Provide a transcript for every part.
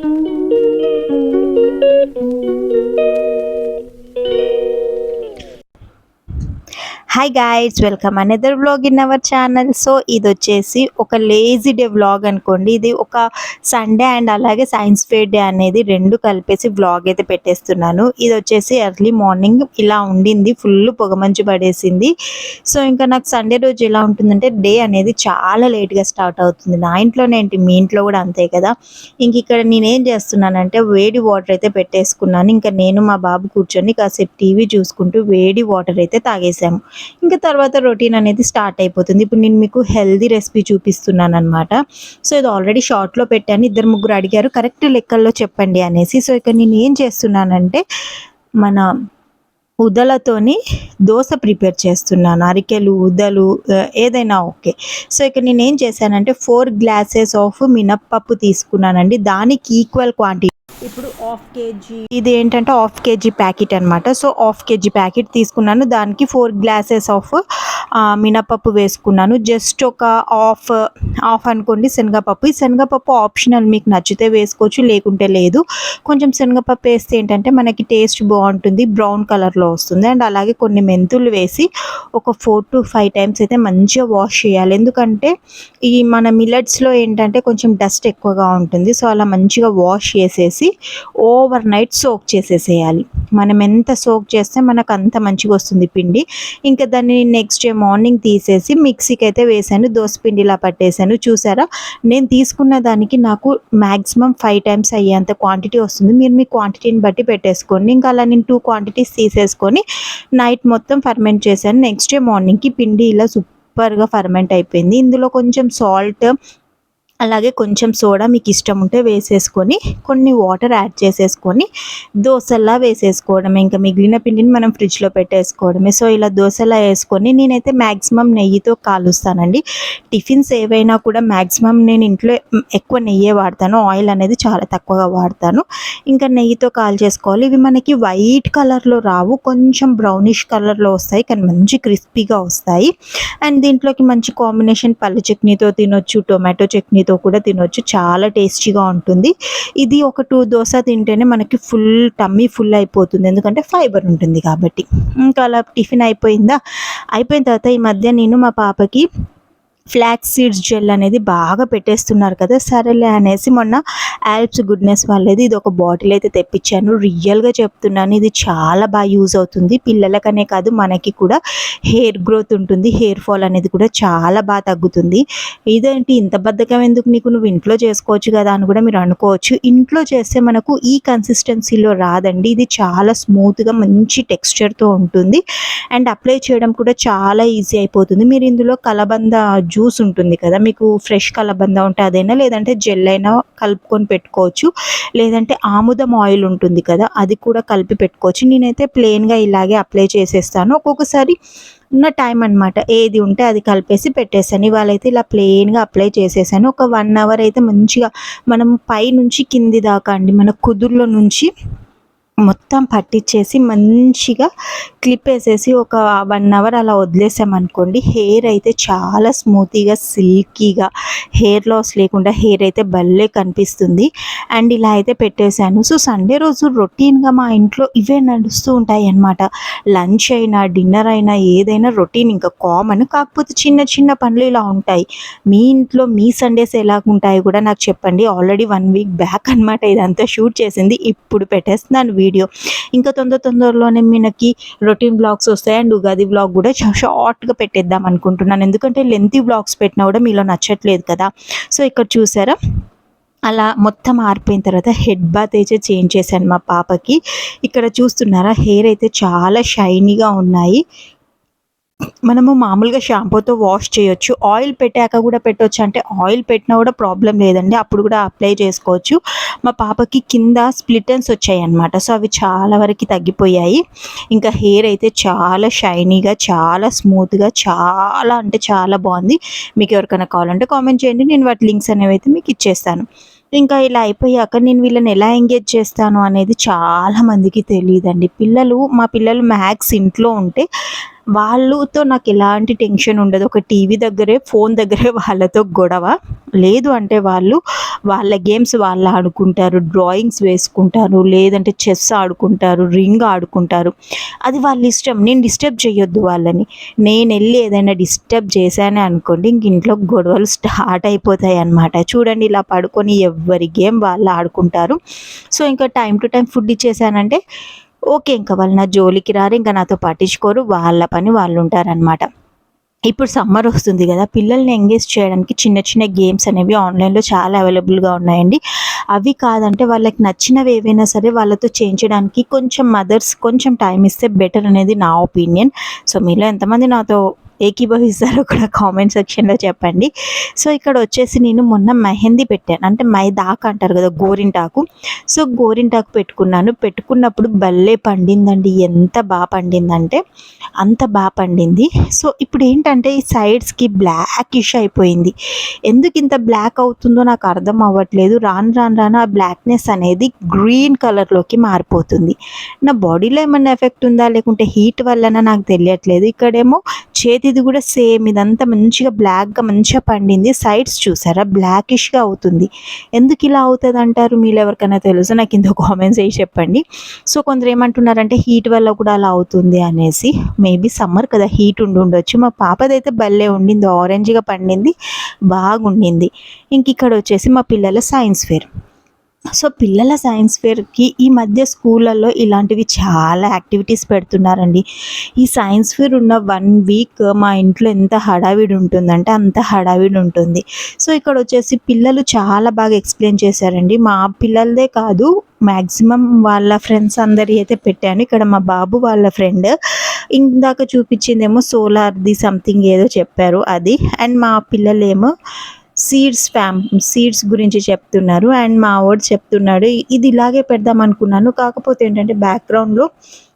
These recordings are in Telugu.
Thank you. Hi guys welcome another vlog in our channel so ఇది వచ్చేసి ఒక లేజీ డే వ్లాగ్ అనుకోండి. ఇది ఒక సండే అండ్ అలాగే సైన్స్ ఫేర్ డే అనేది రెండు కలిపేసి వ్లాగ్ అయితే పెట్టేస్తున్నాను. ఇది వచ్చేసి ఎర్లీ మార్నింగ్ ఇలా ఉండింది ఫుల్ పొగమంచు పడేసింది. సో ఇంకా నాకు సండే రోజు ఎలా ఉంటుందంటే డే అనేది చాలా లేట్గా స్టార్ట్ అవుతుంది. నా ఇంట్లోనే ఏంటి మీ ఇంట్లో కూడా అంతే కదా? ఇంక ఇక్కడ నేనేం చేస్తున్నానంటే వేడి వాటర్ అయితే పెట్టేసుకున్నాను. ఇంకా నేను మా బాబు కూర్చొని కాసేపు టీవీ చూసుకుంటూ వేడి వాటర్ అయితే తాగేసాము. ఇంకా తర్వాత రొటీన్ అనేది స్టార్ట్ అయిపోతుంది. ఇప్పుడు నేను మీకు హెల్దీ రెసిపీ చూపిస్తున్నాను అనమాట సో ఇది ఆల్రెడీ షార్ట్లో పెట్టాను. ఇద్దరు ముగ్గురు అడిగారు కరెక్ట్ లెక్కల్లో చెప్పండి అనేసి. సో ఇక్కడ నేను ఏం చేస్తున్నానంటే మన ఉదలతోని దోశ ప్రిపేర్ చేస్తున్నాను. అరికెలు ఉదలు ఏదైనా ఓకే. సో ఇక్కడ నేను ఏం చేశానంటే ఫోర్ గ్లాసెస్ ఆఫ్ మినప్పప్పు తీసుకున్నానండి. దానికి ఈక్వల్ క్వాంటిటీ ఇప్పుడు హాఫ్ కేజీ. ఇది ఏంటంటే హాఫ్ కేజీ ప్యాకెట్ అనమాట సో హాఫ్ కేజీ ప్యాకెట్ తీసుకున్నాను. దానికి ఫోర్ గ్లాసెస్ ఆఫ్ మినపప్పు వేసుకున్నాను. జస్ట్ ఒక హాఫ్ హాఫ్ అనుకోండి శనగపప్పు. ఈ శనగపప్పు ఆప్షనల్ మీకు నచ్చితే వేసుకోవచ్చు లేకుంటే లేదు. కొంచెం శనగపప్పు వేస్తే ఏంటంటే మనకి టేస్ట్ బాగుంటుంది బ్రౌన్ కలర్లో వస్తుంది. అండ్ అలాగే కొన్ని మెంతులు వేసి ఒక ఫోర్ టు ఫైవ్ టైమ్స్ అయితే మంచిగా వాష్ చేయాలి. ఎందుకంటే ఈ మన మిల్లెట్స్లో ఏంటంటే కొంచెం డస్ట్ ఎక్కువగా ఉంటుంది. సో అలా మంచిగా వాష్ చేసేసి ఓవర్ నైట్ సోక్ చేసేసేయాలి. మనం ఎంత సోక్ చేస్తే మనకు అంత మంచిగా వస్తుంది పిండి. ఇంకా దాన్ని నెక్స్ట్ డే మార్నింగ్ తీసేసి మిక్సీకి అయితే వేసాను దోశ పిండిలా పట్టేశాను చూసారా? నేను తీసుకున్న దానికి నాకు మ్యాక్సిమం ఫైవ్ టైమ్స్ అయ్యేంత క్వాంటిటీ వస్తుంది. మీరు మీ క్వాంటిటీని బట్టి పెట్టేసుకోండి. ఇంకా అలా నేను టూ క్వాంటిటీస్ తీసేసుకొని నైట్ మొత్తం ఫర్మెంట్ చేశాను. నెక్స్ట్ డే మార్నింగ్కి పిండి ఇలా సూపర్గా ఫర్మెంట్ అయిపోయింది. ఇందులో కొంచెం సాల్ట్ అలాగే కొంచెం సోడా మీకు ఇష్టం ఉంటే వేసేసుకొని కొన్ని వాటర్ యాడ్ చేసేసుకొని దోశలా వేసేసుకోవడం ఇంకా మిగిలిన పిండిని మనం ఫ్రిడ్జ్లో పెట్టేసుకోవడమే. సో ఇలా దోశలా వేసుకొని నేనైతే మ్యాక్సిమం నెయ్యితో కాలుస్తానండి. టిఫిన్స్ ఏవైనా కూడా మ్యాక్సిమం నేను ఇంట్లో ఎక్కువ నెయ్యే వాడతాను. ఆయిల్ అనేది చాలా తక్కువగా వాడతాను. ఇంకా నెయ్యితో కాల్ చేసుకోవాలి. ఇవి మనకి వైట్ కలర్లో రావు. కొంచెం బ్రౌనిష్ కలర్లో వస్తాయి. కానీ మంచి క్రిస్పీగా వస్తాయి. అండ్ దీంట్లోకి మంచి కాంబినేషన్ పల్లి చట్నీతో తినొచ్చు టొమాటో చట్నీతో కూడా తినొచ్చు. చాలా టేస్టీగా ఉంటుంది. ఇది ఒక టూ దోశ తింటేనే మనకి ఫుల్ టమ్మీ ఫుల్ అయిపోతుంది. ఎందుకంటే ఫైబర్ ఉంటుంది కాబట్టి. ఇంకా అలా టిఫిన్ అయిపోయిందా? అయిపోయిన తర్వాత ఈ మధ్య నేను మా పాపకి ఫ్లాక్స్ సీడ్స్ జెల్ అనేది బాగా పెట్టేస్తున్నారు కదా సరేలే అనేసి మొన్న యాల్ప్స్ గుడ్నెస్ వాళ్ళది ఇది ఒక బాటిల్ అయితే తెప్పించాను. రియల్గా చెప్తున్నాను ఇది చాలా బాగా యూజ్ అవుతుంది. పిల్లలకనే కాదు మనకి కూడా హెయిర్ గ్రోత్ ఉంటుంది హెయిర్ ఫాల్ అనేది కూడా చాలా బాగా తగ్గుతుంది. ఇదేంటి ఇంత బద్ధకం ఎందుకు నీకు నువ్వు ఇంట్లో చేసుకోవచ్చు కదా అని కూడా మీరు అనుకోవచ్చు. ఇంట్లో చేస్తే మనకు ఈ కన్సిస్టెన్సీలో రాదండి. ఇది చాలా స్మూత్గా మంచి టెక్స్చర్తో ఉంటుంది. అండ్ అప్లై చేయడం కూడా చాలా ఈజీ అయిపోతుంది. మీరు ఇందులో కలబంద జ్యూస్ ఉంటుంది కదా మీకు ఫ్రెష్ కలబంద ఉంటే అదైనా లేదంటే జెల్ అయినా కలుపుకొని పెట్టుకోవచ్చు. లేదంటే ఆముదం ఆయిల్ ఉంటుంది కదా అది కూడా కలిపి పెట్టుకోవచ్చు. నేనైతే ప్లెయిన్గా ఇలాగే అప్లై చేసేస్తాను. ఒక్కొక్కసారి ఉన్న టైం అనమాట ఏది ఉంటే అది కలిపేసి పెట్టేసాను ఇవాళ అయితే ఇలా ప్లెయిన్గా అప్లై చేసేసాను. ఒక వన్ అవర్ అయితే మంచిగా మనం పై నుంచి కింది దాకా అండి మన కుదుర్లో నుంచి మొత్తం పట్టించేసి మంచిగా క్లిప్ వేసేసి ఒక వన్ అవర్ అలా వదిలేసామనుకోండి హెయిర్ అయితే చాలా స్మూతీగా సిల్కీగా హెయిర్ లాస్ లేకుండా హెయిర్ అయితే భలే కనిపిస్తుంది. అండ్ ఇలా అయితే పెట్టేశాను. సో సండే రోజు రొటీన్గా మా ఇంట్లో ఇవే నడుస్తూ ఉంటాయి అన్నమాట లంచ్ అయినా డిన్నర్ అయినా ఏదైనా రొటీన్ ఇంకా కామన్ కాకపోతే చిన్న చిన్న పనులు ఇలా ఉంటాయి. మీ ఇంట్లో మీ సండేస్ ఎలా ఉంటాయి కూడా నాకు చెప్పండి. ఆల్రెడీ వన్ వీక్ బ్యాక్ అనమాట ఇదంతా షూట్ చేసింది. ఇప్పుడు పెట్టేస్తున్నాను వీడియో. వీడియో. ఇంకా తొందర తొందరలోనే మనకి రొటీన్ బ్లాగ్స్ వస్తాయి. అండ్ ఉగాది బ్లాగ్ కూడా షార్ట్గా పెట్టేద్దాం అనుకుంటున్నాను. ఎందుకంటే లెంతీ బ్లాగ్స్ పెట్టినా కూడా మీలో నచ్చట్లేదు కదా. సో ఇక్కడ చూసారా? అలా మొత్తం ఆరిపోయిన తర్వాత హెడ్ బాత్ అయితే చేంజ్ చేశాను మా పాపకి. ఇక్కడ చూస్తున్నారా? హెయిర్ అయితే చాలా షైనీగా ఉన్నాయి. మనము మామూలుగా షాంపూతో వాష్ చేయొచ్చు. ఆయిల్ పెట్టాక కూడా పెట్టవచ్చు అంటే ఆయిల్ పెట్టినా కూడా ప్రాబ్లం లేదండి. అప్పుడు కూడా అప్లై చేసుకోవచ్చు. మా పాపకి కింద స్ప్లిటన్స్ వచ్చాయి అనమాట సో అవి చాలా వరకు తగ్గిపోయాయి. ఇంకా హెయిర్ అయితే చాలా షైనీగా చాలా స్మూత్గా చాలా అంటే చాలా బాగుంది. మీకు ఎవరికైనా కావాలంటే కామెంట్ చేయండి. నేను వాటి లింక్స్ అనేవి అయితే మీకు ఇచ్చేస్తాను. ఇంకా ఇలా అయిపోయాక నేను వీళ్ళని ఎలా ఎంగేజ్ చేస్తాను అనేది చాలా మందికి తెలియదండి. పిల్లలు మా పిల్లలు మ్యాథ్స్ ఇంట్లో ఉంటే వాళ్ళతో నాకు ఎలాంటి టెన్షన్ ఉండదు. ఒక టీవీ దగ్గరే ఫోన్ దగ్గరే వాళ్ళతో గొడవ. లేదు అంటే వాళ్ళు వాళ్ళ గేమ్స్ వాళ్ళు ఆడుకుంటారు డ్రాయింగ్స్ వేసుకుంటారు లేదంటే చెస్ ఆడుకుంటారు రింగ్ ఆడుకుంటారు. అది వాళ్ళ ఇష్టం. నేను డిస్టర్బ్ చేయొద్దు వాళ్ళని. నేను వెళ్ళి ఏదైనా డిస్టర్బ్ చేశానే అనుకోండి ఇంక ఇంట్లో గొడవలు స్టార్ట్ అయిపోతాయి అన్నమాట చూడండి ఇలా పడుకొని ఎవరి గేమ్ వాళ్ళు ఆడుకుంటారు. సో ఇంకా టైం టు టైం ఫుడ్ ఇచ్చేసానంటే ఓకే ఇంకా వాళ్ళు నా జోలికి రారు ఇంకా నాతో పట్టించుకోరు వాళ్ళ పని వాళ్ళు ఉంటారనమాట ఇప్పుడు సమ్మర్ వస్తుంది కదా పిల్లల్ని ఎంగేజ్ చేయడానికి చిన్న చిన్న గేమ్స్ అనేవి ఆన్లైన్లో చాలా అవైలబుల్గా ఉన్నాయండి. అవి కాదంటే వాళ్ళకి నచ్చినవి ఏవైనా సరే వాళ్ళతో చేయించడానికి కొంచెం మదర్స్ కొంచెం టైం ఇస్తే బెటర్ అనేది నా ఒపీనియన్. సో మీలో ఎంతమంది నాతో ఏకీభవిస్తారో కూడా కామెంట్ సెక్షన్లో చెప్పండి. సో ఇక్కడ వచ్చేసి నేను మొన్న మెహందీ పెట్టాను. అంటే మైదాకు అంటారు కదా గోరింటాకు. సో గోరింటాకు పెట్టుకున్నాను. పెట్టుకున్నప్పుడు భలే పండిందండి. ఎంత బాగా పండిందంటే అంత బాగా పండింది. సో ఇప్పుడు ఏంటంటే ఈ సైడ్స్కి బ్లాకిష్ అయిపోయింది. ఎందుకు ఇంత బ్లాక్ అవుతుందో నాకు అర్థం అవ్వట్లేదు. రాను రాను రాను ఆ బ్లాక్నెస్ అనేది గ్రీన్ కలర్లోకి మారిపోతుంది. నా బాడీలో ఏమైనా ఎఫెక్ట్ ఉందా? లేకుంటే హీట్ వల్లన నాకు తెలియట్లేదు. ఇక్కడేమో చేతి ఇది కూడా సేమ్. ఇదంతా మంచిగా బ్లాక్గా మంచిగా పండింది. సైడ్స్ చూసారా? బ్లాకిష్గా అవుతుంది. ఎందుకు ఇలా అవుతుంది అంటారు మీరు ఎవరికైనా తెలుసు? నాకు ఇంత కామెంట్స్ వేసి చెప్పండి. సో కొందరు ఏమంటున్నారంటే హీట్ వల్ల కూడా అలా అవుతుంది అనేసి. మేబీ సమ్మర్ కదా హీట్ ఉండి ఉండొచ్చు. మా పాపదైతే భలే ఉండింది. ఆరెంజ్గా పండింది. బాగుండింది. ఇంక ఇక్కడ వచ్చేసి మా పిల్లల సైన్స్ ఫేర్ సో పిల్లల సైన్స్ ఫేర్కి ఈ మధ్య స్కూళ్ళల్లో ఇలాంటివి చాలా యాక్టివిటీస్ పెడుతున్నారండి. ఈ సైన్స్ ఫేర్ ఉన్న వన్ వీక్ మా ఇంట్లో ఎంత హడావిడి ఉంటుందంటే అంత హడావిడి ఉంటుంది. సో ఇక్కడ వచ్చేసి పిల్లలు చాలా బాగా ఎక్స్ప్లెయిన్ చేశారండి. మా పిల్లలదే కాదు మ్యాక్సిమం వాళ్ళ ఫ్రెండ్స్ అందరి అయితే పెట్టాను. ఇక్కడ మా బాబు వాళ్ళ ఫ్రెండ్ ఇందాక చూపించిందేమో సోలార్ది సంథింగ్ ఏదో చెప్పారు అది. అండ్ మా పిల్లలేమో సీడ్స్ ఫ్యామ్ సీడ్స్ గురించి చెప్తున్నారు. అండ్ మా వాడు చెప్తున్నాడు ఇది ఇలాగే పెడదాం అనుకున్నాను. కాకపోతే ఏంటంటే బ్యాక్గ్రౌండ్లో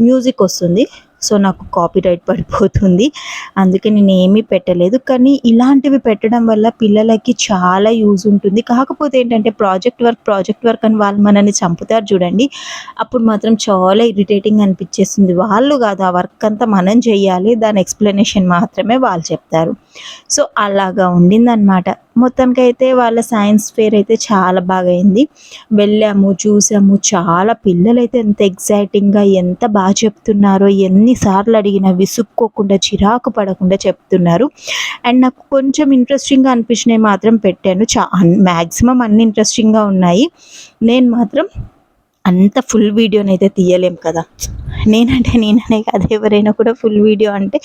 మ్యూజిక్ వస్తుంది. సో నాకు కాపీ రైట్ పడిపోతుంది. అందుకే నేను ఏమీ పెట్టలేదు. కానీ ఇలాంటివి పెట్టడం వల్ల పిల్లలకి చాలా యూజ్ ఉంటుంది. కాకపోతే ఏంటంటే ప్రాజెక్ట్ వర్క్ ప్రాజెక్ట్ వర్క్ అని వాళ్ళు మనల్ని చంపుతారు చూడండి. అప్పుడు మాత్రం చాలా ఇరిటేటింగ్ అనిపించేస్తుంది. వాళ్ళు కాదు ఆ వర్క్ అంతా మనం చేయాలి. దాని ఎక్స్ప్లెనేషన్ మాత్రమే వాళ్ళు చెప్తారు. సో అలాగా ఉండిందనమాట మొత్తానికి అయితే వాళ్ళ సైన్స్ ఫేర్ అయితే చాలా బాగా అయింది వెళ్ళాము చూసాము చాలా పిల్లలు అయితే ఎంత ఎగ్జైటింగ్గా ఎంత బాగా చెప్తున్నారో ఎన్నిసార్లు అడిగినా విసుక్కోకుండా చిరాకు పడకుండా చెప్తున్నారు. అండ్ నాకు కొంచెం ఇంట్రెస్టింగ్గా అనిపించినవి మాత్రం పెట్టాను. చా మ్యాక్సిమం అన్ని ఇంట్రెస్టింగ్గా ఉన్నాయి. నేను మాత్రం అంత ఫుల్ వీడియోని అయితే తీయలేం కదా. నేనంటే నేననే కాదు ఎవరైనా కూడా ఫుల్ వీడియో అంటే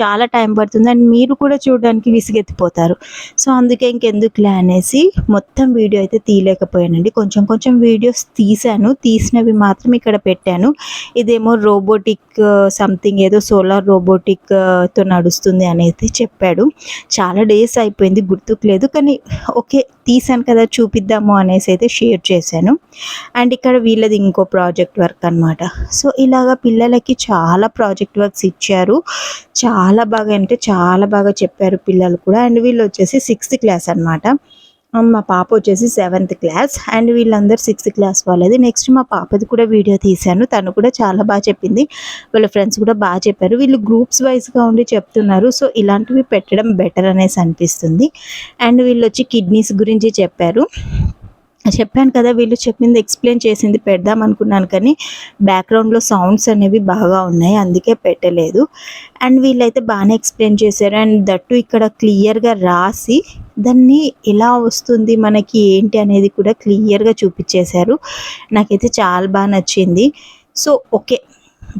చాలా టైం పడుతుంది. అండ్ మీరు కూడా చూడడానికి విసిగెత్తిపోతారు. సో అందుకే ఇంకెందుకులే అనేసి మొత్తం వీడియో అయితే తీయలేకపోయానండి. కొంచెం కొంచెం వీడియోస్ తీశాను. తీసినవి మాత్రం ఇక్కడ పెట్టాను. ఇదేమో రోబోటిక్ సంథింగ్ uh, ఏదో సోలార్ రోబోటిక్తో uh, నడుస్తుంది అనేది చెప్పాడు. చాలా డేస్ అయిపోయింది గుర్తుకు లేదు. కానీ ఓకే తీసాను కదా చూపిద్దాము అనేసి అయితే షేర్ చేశాను. అండ్ ఇక్కడ వీళ్ళది ఇంకో ప్రాజెక్ట్ వర్క్ అనమాట సో ఇలాగా పిల్లలకి చాలా ప్రాజెక్ట్ వర్క్స్ ఇచ్చారు. చాలా బాగా అంటే చాలా బాగా చెప్పారు పిల్లలు కూడా. అండ్ వీళ్ళు వచ్చేసి సిక్స్త్ క్లాస్ అనమాట మా పాప వచ్చేసి సెవెంత్ క్లాస్ అండ్ వీళ్ళందరూ సిక్స్త్ క్లాస్ వాళ్ళది. నెక్స్ట్ మా పాపది కూడా వీడియో తీశాను. తను కూడా చాలా బాగా చెప్పింది. వాళ్ళ ఫ్రెండ్స్ కూడా బాగా చెప్పారు. వీళ్ళు గ్రూప్స్ వైజ్గా ఉండి చెప్తున్నారు. సో ఇలాంటివి పెట్టడం బెటర్ అనేసి అనిపిస్తుంది. అండ్ వీళ్ళు వచ్చి కిడ్నీస్ గురించి చెప్పారు. చెప్పాను కదా వీళ్ళు చెప్పింది ఎక్స్ప్లెయిన్ చేసింది పెడదాం అనుకున్నాను కానీ బ్యాక్గ్రౌండ్లో సౌండ్స్ అనేవి బాగా ఉన్నాయి అందుకే పెట్టలేదు. అండ్ వీళ్ళైతే బాగానే ఎక్స్ప్లెయిన్ చేశారు. అండ్ దట్టు ఇక్కడ క్లియర్గా రాసి దాన్ని ఎలా వస్తుంది మనకి ఏంటి అనేది కూడా క్లియర్గా చూపించేశారు. నాకైతే చాలా బాగా నచ్చింది. సో ఓకే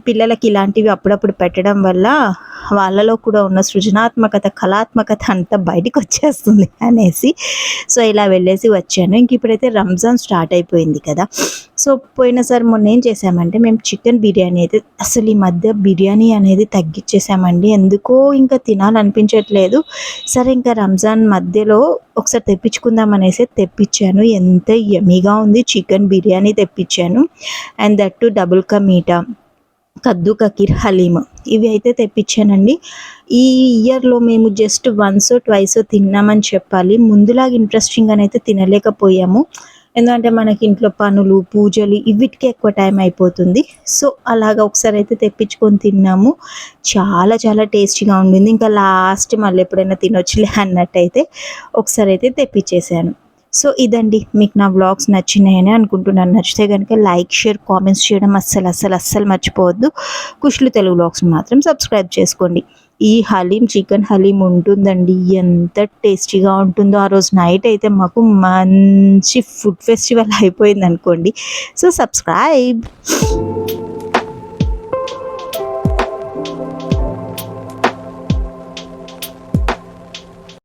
పిల్లలకి ఇలాంటివి అప్పుడప్పుడు పెట్టడం వల్ల వాళ్ళలో కూడా ఉన్న సృజనాత్మకత కళాత్మకత అంతా బయటకు వచ్చేస్తుంది అనేసి. సో ఇలా వెళ్ళేసి వచ్చాను. ఇంక ఇప్పుడైతే రంజాన్ స్టార్ట్ అయిపోయింది కదా. సో పోయినసారి మొన్న ఏం చేసామంటే మేము చికెన్ బిర్యానీ అయితే అసలు ఈ మధ్య బిర్యానీ అనేది తగ్గించేసామండి ఎందుకో ఇంకా తినాలనిపించట్లేదు. సరే ఇంకా రంజాన్ మధ్యలో ఒకసారి తెప్పించుకుందాం అనేసి తెప్పించాను. ఎంత యమీగా ఉంది చికెన్ బిర్యానీ తెప్పించాను. అండ్ దట్టు డబుల్ కా మీటా. కద్దు కకీర్ హలీమ్. ఇవి అయితే తెప్పించానండి. ఈ ఇయర్లో మేము జస్ట్ వన్స్ ట్వైస్ తిన్నామని చెప్పాలి. ముందులాగా ఇంట్రెస్టింగ్ అని అయితే తినలేకపోయాము. ఎందుకంటే మనకి ఇంట్లో పనులు పూజలు ఇవిటికి ఎక్కువ టైం అయిపోతుంది. సో అలాగా ఒకసారి అయితే తెప్పించుకొని తిన్నాము. చాలా చాలా టేస్టీగా ఉండింది. ఇంకా లాస్ట్ మళ్ళీ ఎప్పుడైనా తినొచ్చులే అన్నట్టయితే ఒకసారి అయితే తెప్పించేసాను సో ఇదండి మీకు నా వ్లాగ్స్ నచ్చినాయని అనుకుంటున్నాను. నచ్చితే కనుక లైక్ షేర్ కామెంట్స్ చేయడం అస్సలు అస్సలు అస్సలు మర్చిపోవద్దు. కుష్లు తెలుగు వ్లాగ్స్ మాత్రం సబ్స్క్రైబ్ చేసుకోండి. ఈ హలీం చికెన్ హలీం ఉంటుందండి. ఎంత టేస్టీగా ఉంటుందో ఆ రోజు నైట్ అయితే మాకు మంచి ఫుడ్ ఫెస్టివల్ అయిపోయింది అనుకోండి సో సబ్స్క్రైబ్.